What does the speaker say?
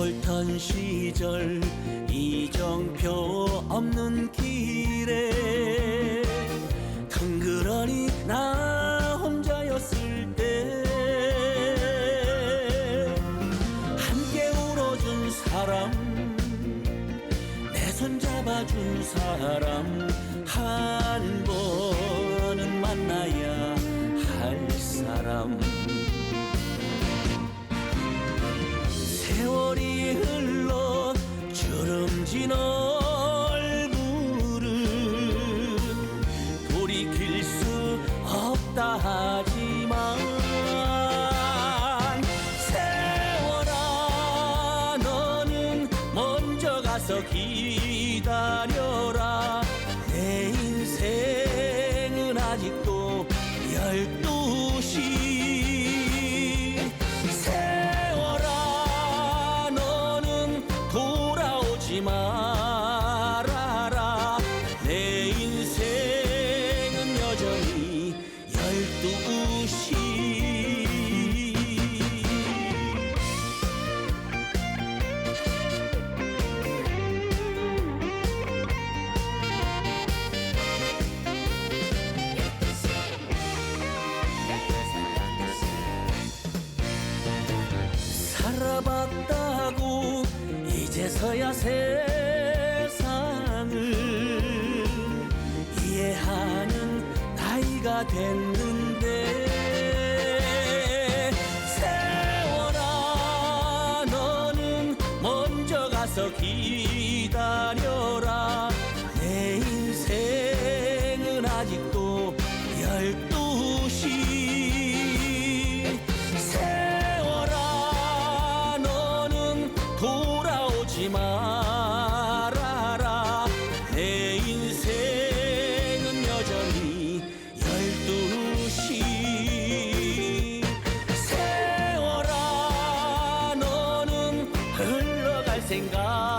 골턴 시절 이정표 없는 길에 덩그러니 나 혼자였을 때 함께 울어준 사람 내 손 잡아준 사람 한 번은 만나야 할 사람 가서 기다려라. 내 인생 알아봤다고 이제서야 세상을 이해하는 나이가 됐는데 세월아 너는 먼저 가서 기다려라. 말아라. 내 인생은 여전히 열두 시. 세월아 너는 흘러갈 생각.